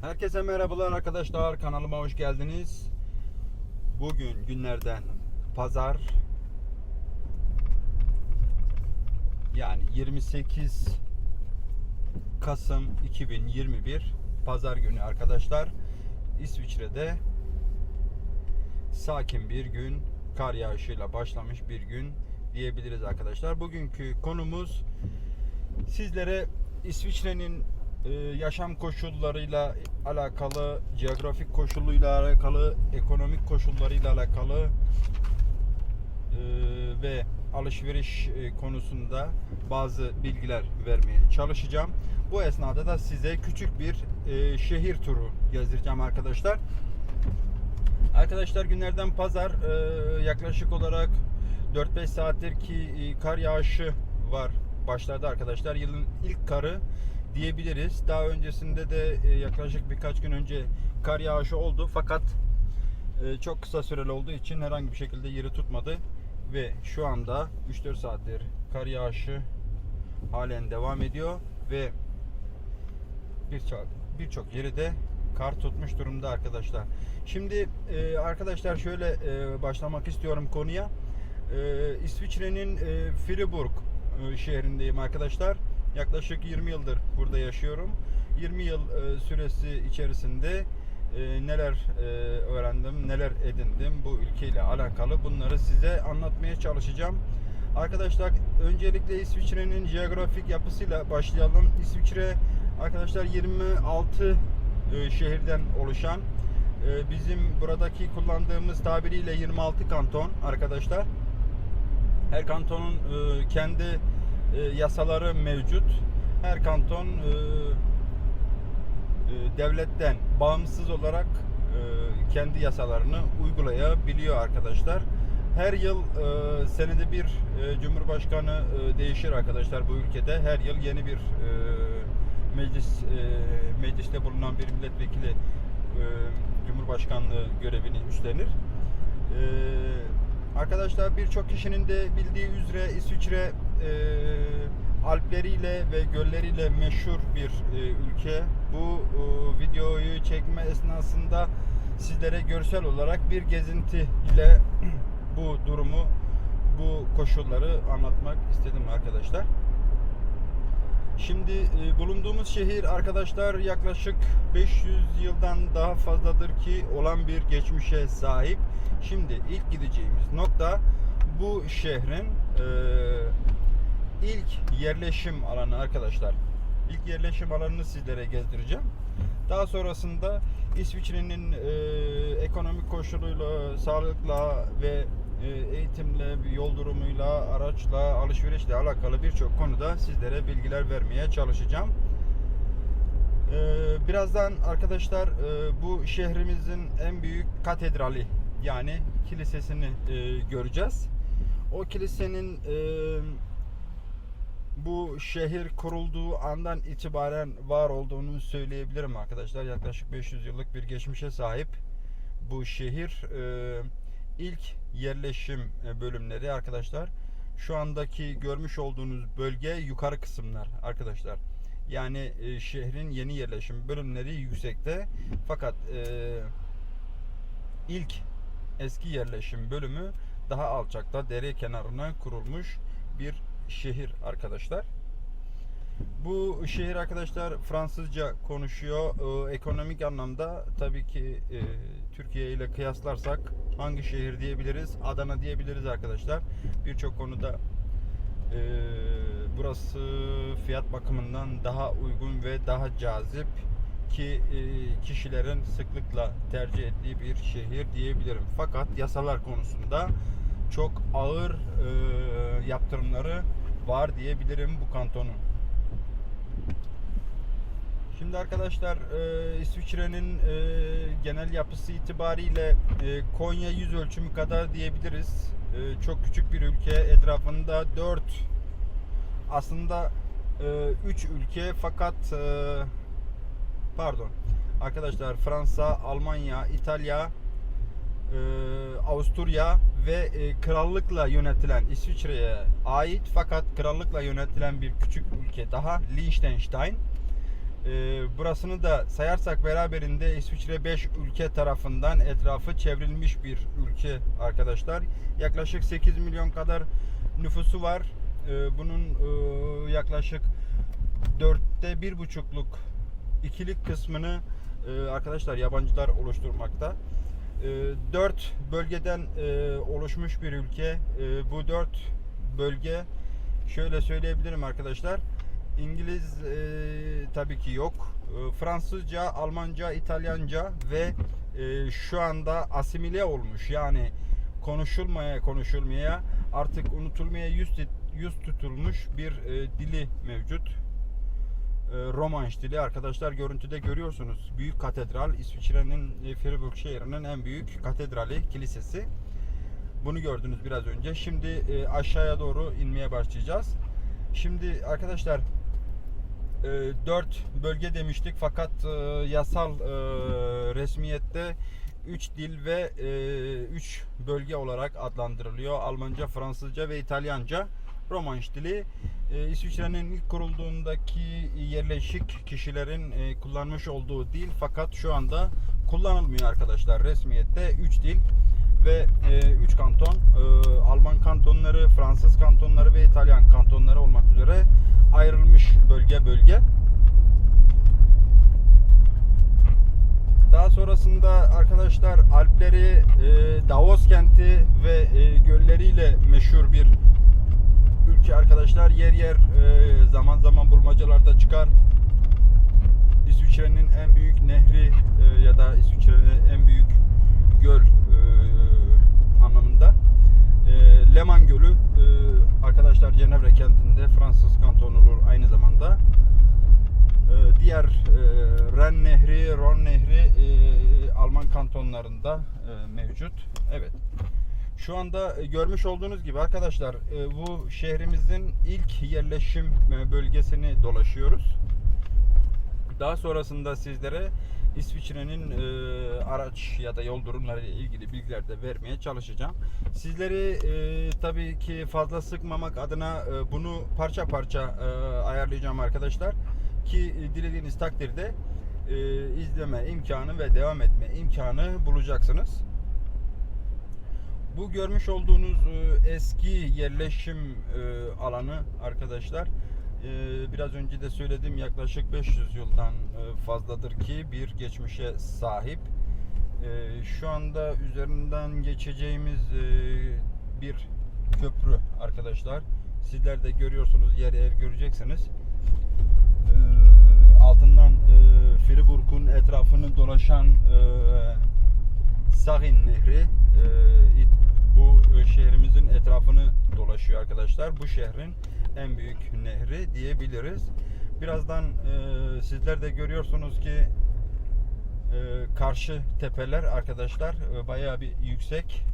Herkese merhabalar arkadaşlar kanalıma hoş geldiniz. Bugün günlerden pazar yani 28 Kasım 2021 pazar günü arkadaşlar İsviçre'de sakin bir gün kar yağışıyla başlamış bir gün diyebiliriz arkadaşlar. Bugünkü konumuz sizlere İsviçre'nin e, yaşam koşullarıyla alakalı, coğrafik koşuluyla alakalı, ekonomik koşullarıyla alakalı e, ve alışveriş e, konusunda bazı bilgiler vermeye çalışacağım. Bu esnada da size küçük bir e, şehir turu gezdireceğim arkadaşlar. Arkadaşlar günlerden pazar e, yaklaşık olarak 4-5 saattir ki kar yağışı var başladı arkadaşlar. Yılın ilk karı diyebiliriz. Daha öncesinde de e, yaklaşık birkaç gün önce kar yağışı oldu fakat e, çok kısa süreli olduğu için herhangi bir şekilde yeri tutmadı ve şu anda 3-4 saattir kar yağışı halen devam ediyor ve birçok birçok yeri de kar tutmuş durumda arkadaşlar. Şimdi e, arkadaşlar şöyle başlamak istiyorum konuya. İsviçre'nin Fribourg şehrindeyim arkadaşlar. Yaklaşık 20 yıldır burada yaşıyorum. 20 yıl e, süresi içerisinde e, neler e, öğrendim, neler edindim bu ülkeyle alakalı bunları size anlatmaya çalışacağım. Arkadaşlar öncelikle İsviçre'nin jeografik yapısıyla başlayalım. İsviçre arkadaşlar 26 e, şehirden oluşan bizim buradaki kullandığımız tabiriyle 26 kanton arkadaşlar. Her kantonun kendi e, yasaları mevcut. Her kanton e, e, devletten bağımsız olarak kendi yasalarını uygulayabiliyor arkadaşlar. Her yıl senede bir cumhurbaşkanı değişir arkadaşlar bu ülkede. Her yıl yeni bir meclis mecliste bulunan bir milletvekili cumhurbaşkanlığı görevini üstlenir. Arkadaşlar birçok kişinin de bildiği üzere İsviçre e, Alpleriyle ve gölleriyle meşhur bir e, ülke. Bu e, videoyu çekme esnasında sizlere görsel olarak bir gezinti ile bu durumu, bu koşulları anlatmak istedim arkadaşlar. Şimdi e, bulunduğumuz şehir arkadaşlar yaklaşık 500 yıldan daha fazladır ki olan bir geçmişe sahip. Şimdi ilk gideceğimiz nokta bu şehrin e, ilk yerleşim alanı arkadaşlar. İlk yerleşim alanını sizlere gezdireceğim. Daha sonrasında İsviçre'nin e, ekonomik koşuluyla, sağlıkla ve e, eğitimle, yol durumuyla, araçla, alışverişle alakalı birçok konuda sizlere bilgiler vermeye çalışacağım. E, birazdan arkadaşlar e, bu şehrimizin en büyük katedrali yani kilisesini e, göreceğiz. O kilisenin e, bu şehir kurulduğu andan itibaren var olduğunu söyleyebilirim arkadaşlar. Yaklaşık 500 yıllık bir geçmişe sahip bu şehir. E, ilk yerleşim e, bölümleri arkadaşlar. Şu andaki görmüş olduğunuz bölge yukarı kısımlar arkadaşlar. Yani e, şehrin yeni yerleşim bölümleri yüksekte. Fakat e, ilk eski yerleşim bölümü daha alçakta dere kenarına kurulmuş bir şehir arkadaşlar. Bu şehir arkadaşlar Fransızca konuşuyor. Ee, ekonomik anlamda tabii ki e, Türkiye ile kıyaslarsak hangi şehir diyebiliriz? Adana diyebiliriz arkadaşlar. Birçok konuda e, burası fiyat bakımından daha uygun ve daha cazip ki e, kişilerin sıklıkla tercih ettiği bir şehir diyebilirim. Fakat yasalar konusunda çok ağır e, yaptırımları var diyebilirim bu kantonun. Şimdi arkadaşlar e, İsviçre'nin e, genel yapısı itibariyle e, Konya yüz ölçümü kadar diyebiliriz. E, çok küçük bir ülke. Etrafında 4 aslında 3 ülke fakat e, pardon arkadaşlar Fransa, Almanya, İtalya, e, Avusturya ve e, krallıkla yönetilen İsviçre'ye ait fakat krallıkla yönetilen bir küçük ülke daha Liechtenstein. Ee, burasını da sayarsak beraberinde İsviçre 5 ülke tarafından etrafı çevrilmiş bir ülke arkadaşlar. Yaklaşık 8 milyon kadar nüfusu var. Ee, bunun e, yaklaşık dörtte bir buçukluk ikilik kısmını e, arkadaşlar yabancılar oluşturmakta. E, dört bölgeden e, oluşmuş bir ülke. E, bu dört bölge şöyle söyleyebilirim arkadaşlar. İngiliz e, tabii ki yok. E, Fransızca, Almanca, İtalyanca ve e, şu anda asimile olmuş. Yani konuşulmaya konuşulmaya artık unutulmaya yüz, yüz tutulmuş bir e, dili mevcut. E, Romanş dili arkadaşlar görüntüde görüyorsunuz. Büyük katedral İsviçre'nin e, Fribourg şehrinin en büyük katedrali, kilisesi. Bunu gördünüz biraz önce. Şimdi e, aşağıya doğru inmeye başlayacağız. Şimdi arkadaşlar 4 bölge demiştik fakat yasal resmiyette 3 dil ve 3 bölge olarak adlandırılıyor. Almanca, Fransızca ve İtalyanca. Romanş dili e, İsviçre'nin ilk kurulduğundaki yerleşik kişilerin e, kullanmış olduğu dil fakat şu anda kullanılmıyor arkadaşlar. Resmiyette 3 dil ve 3 kanton e, Alman kantonları, Fransız kantonları ve İtalyan kantonları olmak üzere ayrılmış bölge bölge. Daha sonrasında arkadaşlar Alpleri, e, Davos kenti ve e, gölleriyle meşhur bir ülke arkadaşlar. Yer yer e, zaman zaman bulmacalarda çıkar. İsviçre'nin en büyük nehri e, ya da İsviçre'nin en büyük göl e, anlamında. E, Leman Gölü arkadaşlar Cenevre kentinde Fransız kantonu olur aynı zamanda. Diğer e, Ren Nehri, Ron Nehri Alman kantonlarında mevcut. Evet. Şu anda e, görmüş olduğunuz gibi arkadaşlar e, bu şehrimizin ilk yerleşim e, bölgesini dolaşıyoruz. Daha sonrasında sizlere İsviçre'nin araç ya da yol durumları ile ilgili bilgiler de vermeye çalışacağım. Sizleri tabii ki fazla sıkmamak adına bunu parça parça ayarlayacağım arkadaşlar. Ki dilediğiniz takdirde izleme imkanı ve devam etme imkanı bulacaksınız. Bu görmüş olduğunuz e, eski yerleşim e, alanı arkadaşlar e, biraz önce de söyledim yaklaşık 500 yıldan fazladır ki bir geçmişe sahip. Şu anda üzerinden geçeceğimiz bir köprü arkadaşlar. Sizler de görüyorsunuz yer yer göreceksiniz. Altından Fribourg'un etrafını dolaşan Sahin Nehri bu şehrimizin etrafını dolaşıyor arkadaşlar. Bu şehrin en büyük nehri diyebiliriz. Birazdan e, sizler de görüyorsunuz ki e, karşı tepeler arkadaşlar e, bayağı bir yüksek.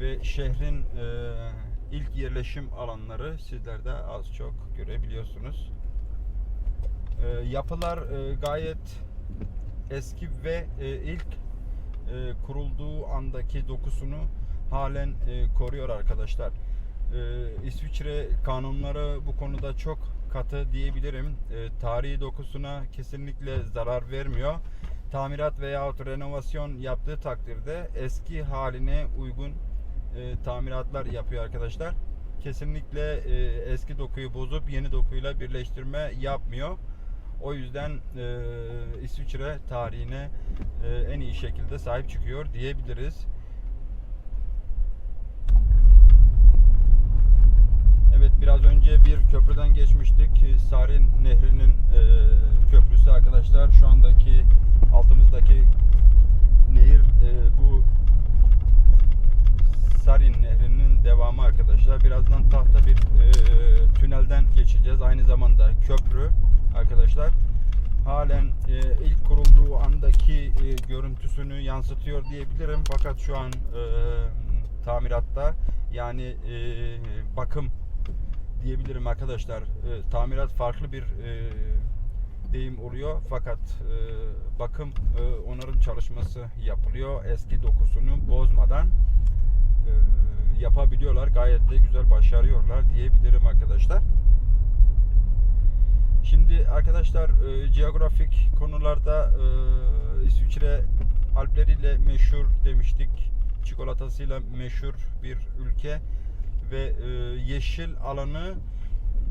Ve şehrin e, ilk yerleşim alanları sizler de az çok görebiliyorsunuz. E, yapılar e, gayet eski ve e, ilk e, kurulduğu andaki dokusunu halen e, koruyor arkadaşlar. E, İsviçre kanunları bu konuda çok katı diyebilirim. E, tarihi dokusuna kesinlikle zarar vermiyor. Tamirat veya renovasyon yaptığı takdirde eski haline uygun e, tamiratlar yapıyor arkadaşlar. Kesinlikle e, eski dokuyu bozup yeni dokuyla birleştirme yapmıyor. O yüzden e, İsviçre tarihine e, en iyi şekilde sahip çıkıyor diyebiliriz. Evet biraz önce bir köprüden geçmiştik. Sarin Nehri'nin e, köprüsü arkadaşlar. Şu andaki altımızdaki nehir e, bu Sarin Nehri'nin devamı arkadaşlar. Birazdan tahta bir e, tünelden geçeceğiz. Aynı zamanda köprü arkadaşlar halen e, ilk kurulduğu andaki e, görüntüsünü yansıtıyor diyebilirim. Fakat şu an e, tamiratta yani e, bakım diyebilirim arkadaşlar. E, tamirat farklı bir e, deyim oluyor. Fakat e, bakım e, onarım çalışması yapılıyor eski dokusunu bozmadan. e, yapabiliyorlar. Gayet de güzel başarıyorlar diyebilirim arkadaşlar. Şimdi arkadaşlar e, geografik konularda e, İsviçre Alpleriyle meşhur demiştik. Çikolatasıyla meşhur bir ülke ve e, yeşil alanı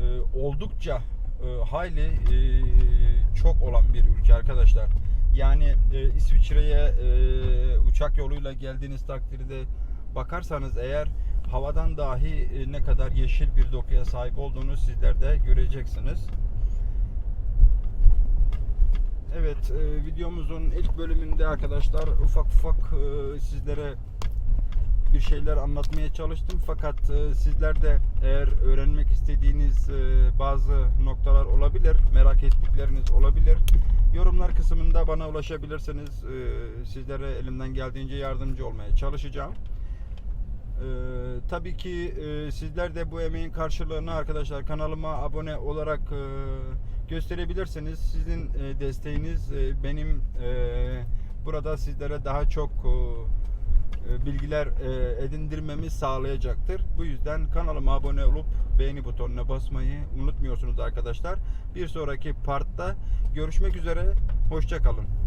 e, oldukça e, hayli e, çok olan bir ülke arkadaşlar. Yani e, İsviçre'ye e, uçak yoluyla geldiğiniz takdirde bakarsanız eğer havadan dahi e, ne kadar yeşil bir dokuya sahip olduğunu sizler de göreceksiniz. Evet, e, videomuzun ilk bölümünde arkadaşlar ufak ufak e, sizlere bir şeyler anlatmaya çalıştım. Fakat e, sizler de eğer öğrenmek istediğiniz e, bazı noktalar olabilir, merak ettikleriniz olabilir. Yorumlar kısmında bana ulaşabilirsiniz. E, sizlere elimden geldiğince yardımcı olmaya çalışacağım. Ee, tabii ki e, sizler de bu emeğin karşılığını arkadaşlar kanalıma abone olarak e, gösterebilirsiniz. Sizin e, desteğiniz e, benim e, burada sizlere daha çok e, bilgiler e, edindirmemi sağlayacaktır. Bu yüzden kanalıma abone olup beğeni butonuna basmayı unutmuyorsunuz arkadaşlar. Bir sonraki partta görüşmek üzere. Hoşça kalın.